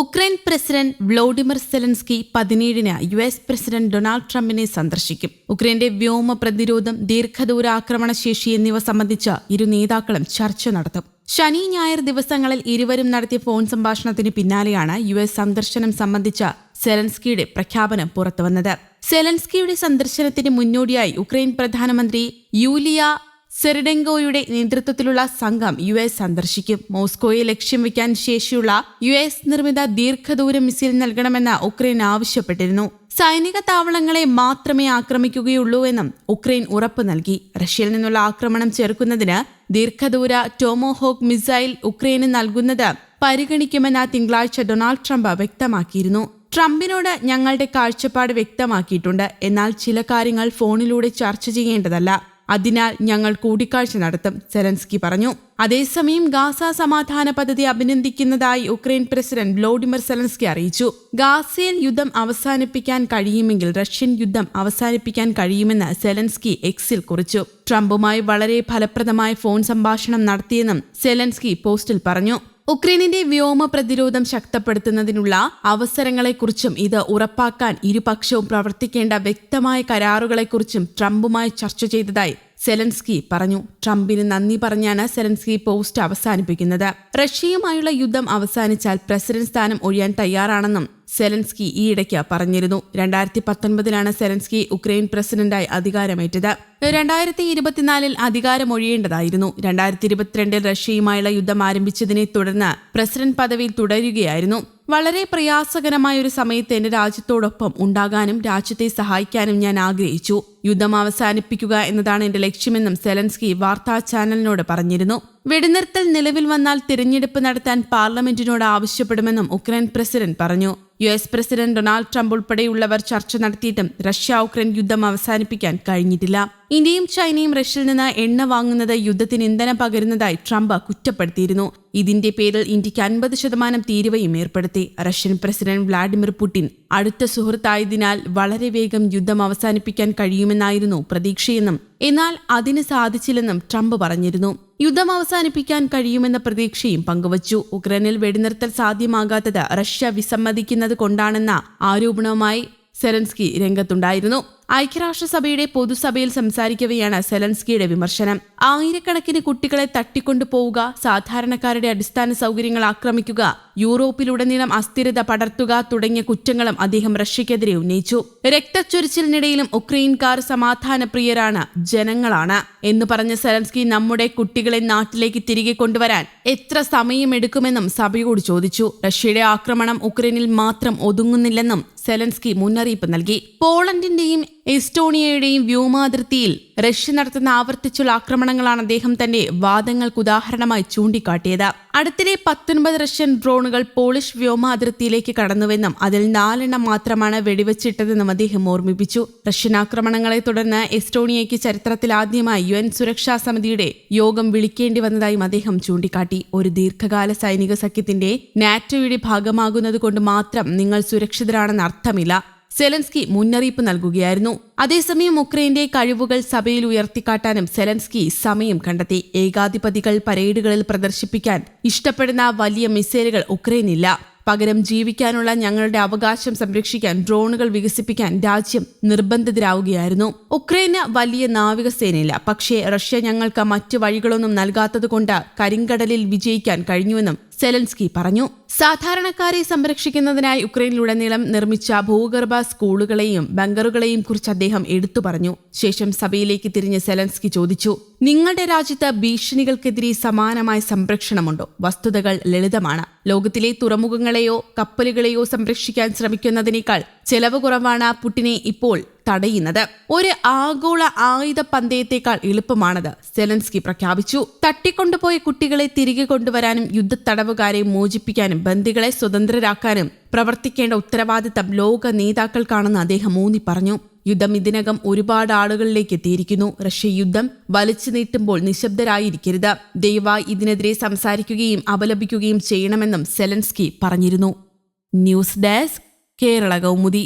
Ukraine president Volodymyr Zelensky പതിനേഴിന് U S president Donald ട്രംപിനെ സന്ദർശിക്കും. ഉക്രൈന്റെ വ്യോമ പ്രതിരോധം ദീർഘദൂര ആക്രമണ ശേഷി എന്നിവ സംബന്ധിച്ച് ഇരു നേതാക്കളും ചർച്ച നടത്തും. ശനി ഞായർ ദിവസങ്ങളിൽ ഇരുവരും നടത്തിയ ഫോൺ സംഭാഷണത്തിന് പിന്നാലെയാണ് യു എസ് സന്ദർശനം സംബന്ധിച്ച സെലൻസ്കിയുടെ പ്രഖ്യാപനം പുറത്തുവന്നത്. സെലൻസ്കിയുടെ സന്ദർശനത്തിന് മുന്നോടിയായി ഉക്രൈൻ പ്രധാനമന്ത്രി യൂലിയ സെറിഡെങ്കോയുടെ നേതൃത്വത്തിലുള്ള സംഘം യു എസ് സന്ദർശിക്കും. മോസ്കോയെ ലക്ഷ്യം വയ്ക്കാൻ ശേഷിയുള്ള യു എസ് നിർമ്മിത ദീർഘദൂര മിസൈൽ നൽകണമെന്ന് ഉക്രൈൻ ആവശ്യപ്പെട്ടിരുന്നു. സൈനിക താവളങ്ങളെ മാത്രമേ ആക്രമിക്കുകയുള്ളൂ എന്നും ഉക്രൈൻ ഉറപ്പ് നൽകി. റഷ്യയിൽ നിന്നുള്ള ആക്രമണം ചെറുക്കുന്നതിന് ദീർഘദൂര ടോമോഹോക്ക് മിസൈൽ ഉക്രൈന് നൽകുന്നത് പരിഗണിക്കുമെന്ന് തിങ്കളാഴ്ച ഡൊണാൾഡ് ട്രംപ് വ്യക്തമാക്കിയിരുന്നു. ട്രംപിനോട് ഞങ്ങളുടെ കാഴ്ചപ്പാട് വ്യക്തമാക്കിയിട്ടുണ്ട്. എന്നാൽ ചില കാര്യങ്ങൾ ഫോണിലൂടെ ചർച്ച ചെയ്യേണ്ടതല്ല. അതിനാൽ ഞങ്ങൾ കൂടിക്കാഴ്ച നടത്തും സെലൻസ്കി പറഞ്ഞു. അതേസമയം ഗാസ സമാധാന പദ്ധതി അഭിനന്ദിക്കുന്നതായി ഉക്രൈൻ പ്രസിഡന്റ് വ്ളോഡിമിർ സെലൻസ്കി അറിയിച്ചു. ഗാസയിൽ യുദ്ധം അവസാനിപ്പിക്കാൻ കഴിയുമെങ്കിൽ റഷ്യൻ യുദ്ധം അവസാനിപ്പിക്കാൻ കഴിയുമെന്ന് സെലൻസ്കി എക്സിൽ കുറിച്ചു. ട്രംപുമായി വളരെ ഫലപ്രദമായ ഫോൺ സംഭാഷണം നടത്തിയെന്നും സെലൻസ്കി പോസ്റ്റിൽ പറഞ്ഞു. ഉക്രൈനിന്റെ വ്യോമ പ്രതിരോധം ശക്തപ്പെടുത്തുന്നതിനുള്ള അവസരങ്ങളെക്കുറിച്ചും ഇത് ഉറപ്പാക്കാൻ ഇരുപക്ഷവും പ്രവർത്തിക്കേണ്ട വ്യക്തമായ കരാറുകളെക്കുറിച്ചും ട്രംപുമായി ചർച്ച ചെയ്തതായി സെലൻസ്കി പറഞ്ഞു. ട്രംപിന് നന്ദി പറഞ്ഞാണ് സെലൻസ്കി പോസ്റ്റ് അവസാനിപ്പിക്കുന്നത്. റഷ്യയുമായുള്ള യുദ്ധം അവസാനിച്ചാൽ പ്രസിഡന്റ് സ്ഥാനം ഒഴിയാൻ തയ്യാറാണെന്നും സെലൻസ്കി ഈയിടയ്ക്ക് പറഞ്ഞിരുന്നു. രണ്ടായിരത്തി പത്തൊൻപതിലാണ് സെലൻസ്കി ഉക്രൈൻ പ്രസിഡന്റായി അധികാരമേറ്റത്. രണ്ടായിരത്തി ഇരുപത്തിനാലിൽ അധികാരമൊഴിയേണ്ടതായിരുന്നു രണ്ടായിരത്തി ഇരുപത്തിരണ്ടിൽ റഷ്യയുമായുള്ള യുദ്ധം ആരംഭിച്ചതിനെ തുടർന്ന് പ്രസിഡന്റ് പദവിയിൽ തുടരുകയായിരുന്നു. വളരെ പ്രയാസകരമായ ഒരു സമയത്ത് എന്റെ രാജ്യത്തോടൊപ്പം ഉണ്ടാകാനും രാജ്യത്തെ സഹായിക്കാനും ഞാൻ ആഗ്രഹിച്ചു. യുദ്ധം അവസാനിപ്പിക്കുക എന്നതാണ് എന്റെ ലക്ഷ്യമെന്നും സെലൻസ്കി വാർത്താ ചാനലിനോട് പറഞ്ഞിരുന്നു. വെടിനിർത്തൽ നിലവിൽ വന്നാൽ തിരഞ്ഞെടുപ്പ് നടത്താൻ പാർലമെന്റിനോട് ആവശ്യപ്പെടുമെന്നും ഉക്രൈൻ പ്രസിഡന്റ് പറഞ്ഞു. U S president Donald Trump ഉൾപ്പെടെയുള്ളവർ ചർച്ച നടത്തിയിട്ടും റഷ്യ ഉക്രൈൻ യുദ്ധം അവസാനിപ്പിക്കാൻ കഴിഞ്ഞിട്ടില്ല. ഇന്ത്യയും ചൈനയും റഷ്യയിൽ നിന്ന് എണ്ണ വാങ്ങുന്നത് യുദ്ധത്തിന് ഇന്ധനം പകരുന്നതായി ട്രംപ് കുറ്റപ്പെടുത്തിയിരുന്നു. ഇതിന്റെ പേരിൽ ഇന്ത്യയ്ക്ക് അൻപത് ശതമാനം തീരുവയും ഏർപ്പെടുത്തി. റഷ്യൻ പ്രസിഡന്റ് വ്ളാഡിമിർ പുടിൻ അടുത്ത സുഹൃത്തായതിനാൽ വളരെ വേഗം യുദ്ധം അവസാനിപ്പിക്കാൻ കഴിയുമെന്നായിരുന്നു പ്രതീക്ഷയെന്നും എന്നാൽ അതിന് സാധിച്ചില്ലെന്നും ട്രംപ് പറഞ്ഞിരുന്നു. യുദ്ധം അവസാനിപ്പിക്കാൻ കഴിയുമെന്ന പ്രതീക്ഷയും പങ്കുവച്ചു. ഉക്രൈനിൽ വെടിനിർത്തൽ സാധ്യമാകാത്തത് റഷ്യ വിസമ്മതിക്കുന്നത് കൊണ്ടാണെന്ന ആരോപണവുമായി സെലൻസ്കി രംഗത്തുണ്ടായിരുന്നു. ഐക്യരാഷ്ട്രസഭയുടെ പൊതുസഭയിൽ സംസാരിക്കവെയാണ് സെലൻസ്കിയുടെ വിമർശനം. ആയിരക്കണക്കിന് കുട്ടികളെ തട്ടിക്കൊണ്ടുപോവുക സാധാരണക്കാരുടെ അടിസ്ഥാന സൗകര്യങ്ങൾ ആക്രമിക്കുക യൂറോപ്പിലുടനീളം അസ്ഥിരത പടർത്തുക തുടങ്ങിയ കുറ്റങ്ങളും അദ്ദേഹം റഷ്യക്കെതിരെ ഉന്നയിച്ചു. രക്തച്ചൊരിച്ചിലിനിടയിലും ഉക്രൈൻകാർ സമാധാനപ്രിയരാണ് ജനങ്ങളാണ്. എന്ന് പറഞ്ഞ സെലൻസ്കി നമ്മുടെ കുട്ടികളെ നാട്ടിലേക്ക് തിരികെ കൊണ്ടുവരാൻ എത്ര സമയമെടുക്കുമെന്നും സഭയോട് ചോദിച്ചു. റഷ്യയുടെ ആക്രമണം ഉക്രൈനിൽ മാത്രം ഒതുങ്ങുന്നില്ലെന്നും സെലൻസ്കി മുന്നറിയിപ്പ് നൽകി. പോളണ്ടിന്റെയും എസ്റ്റോണിയയുടെയും വ്യോമാതിർത്തിയിൽ റഷ്യ നടത്തുന്ന ആവർത്തിച്ചുള്ള ആക്രമണങ്ങളാണ് അദ്ദേഹം തന്റെ വാദങ്ങൾക്ക് ഉദാഹരണമായി ചൂണ്ടിക്കാട്ടിയത്. അടുത്തിടെ പത്തൊൻപത് റഷ്യൻ ഡ്രോണുകൾ പോളിഷ് വ്യോമാതിർത്തിയിലേക്ക് കടന്നുവെന്നും അതിൽ നാലെണ്ണം മാത്രമാണ് വെടിവെച്ചിട്ടതെന്നും അദ്ദേഹം ഓർമ്മിപ്പിച്ചു. റഷ്യൻ ആക്രമണങ്ങളെ തുടർന്ന് എസ്റ്റോണിയയ്ക്ക് ചരിത്രത്തിൽ ആദ്യമായി യു എൻ സുരക്ഷാ സമിതിയുടെ യോഗം വിളിക്കേണ്ടി വന്നതായും അദ്ദേഹം ചൂണ്ടിക്കാട്ടി. ഒരു ദീർഘകാല സൈനിക സഖ്യത്തിന്റെ നാറ്റോയുടെ ഭാഗമാകുന്നത് കൊണ്ട് മാത്രം നിങ്ങൾ സുരക്ഷിതരാണെന്ന് അർത്ഥമില്ല. സെലൻസ്കി മുന്നറിയിപ്പ് നൽകുകയായിരുന്നു. അതേസമയം ഉക്രൈന്റെ കഴിവുകൾ സഭയിൽ ഉയർത്തിക്കാട്ടാനും സെലൻസ്കി സമയം കണ്ടെത്തി. ഏകാധിപതികൾ പരേഡുകളിൽ പ്രദർശിപ്പിക്കാൻ ഇഷ്ടപ്പെടുന്ന വലിയ മിസൈലുകൾ ഉക്രൈനില്ല പകരം ജീവിക്കാനുള്ള ഞങ്ങളുടെ അവകാശം സംരക്ഷിക്കാൻ ഡ്രോണുകൾ വികസിപ്പിക്കാൻ രാജ്യം നിർബന്ധിതരാവുകയായിരുന്നു. ഉക്രൈന് വലിയ നാവികസേനയില്ല. പക്ഷേ റഷ്യ ഞങ്ങൾക്ക് മറ്റു വഴികളൊന്നും നൽകാത്തതുകൊണ്ട് കരിങ്കടലിൽ വിജയിക്കാൻ കഴിഞ്ഞുവെന്നും സെലൻസ്കി പറഞ്ഞു സാധാരണക്കാരെ സംരക്ഷിക്കുന്നതിനായി ഉക്രൈനിലുടനീളം നിർമ്മിച്ച ഭൂഗർഭ സ്കൂളുകളെയും ബങ്കറുകളെയും കുറിച്ച് അദ്ദേഹം എടുത്തു പറഞ്ഞു. ശേഷം സഭയിലേക്ക് തിരിഞ്ഞ് സെലൻസ്കി ചോദിച്ചു നിങ്ങളുടെ രാജ്യത്ത് ഭീഷണികൾക്കെതിരെ സമാനമായ സംരക്ഷണമുണ്ടോ? വസ്തുതകൾ ലളിതമാണ്. ലോകത്തിലെ തുറമുഖങ്ങളെയോ കപ്പലുകളെയോ സംരക്ഷിക്കാൻ ശ്രമിക്കുന്നതിനേക്കാൾ ചെലവ് കുറവാണ് പുട്ടിനെ ഇപ്പോൾ തടയുന്നത്. ഒരു ആഗോള ആയുധ പന്തയത്തേക്കാൾ എളുപ്പമാണത്. സെലൻസ്കി പ്രഖ്യാപിച്ചു. തട്ടിക്കൊണ്ടുപോയ കുട്ടികളെ തിരികെ കൊണ്ടുവരാനും യുദ്ധ തടവുകാരെ മോചിപ്പിക്കാനും ബന്ദികളെ സ്വതന്ത്രരാക്കാനും പ്രവർത്തിക്കേണ്ട ഉത്തരവാദിത്തം ലോക നേതാക്കൾക്കാണെന്ന് അദ്ദേഹം ഊന്നി പറഞ്ഞു. യുദ്ധം ഇതിനകം ഒരുപാട് ആളുകളിലേക്ക് എത്തിയിരിക്കുന്നു. റഷ്യ യുദ്ധം വലിച്ചു നീട്ടുമ്പോൾ നിശബ്ദരായിരിക്കരുത്. ദയവായി ഇതിനെതിരെ സംസാരിക്കുകയും അപലപിക്കുകയും ചെയ്യണമെന്നും സെലൻസ്കി പറഞ്ഞിരുന്നു. News desk Kerala Kaumudi.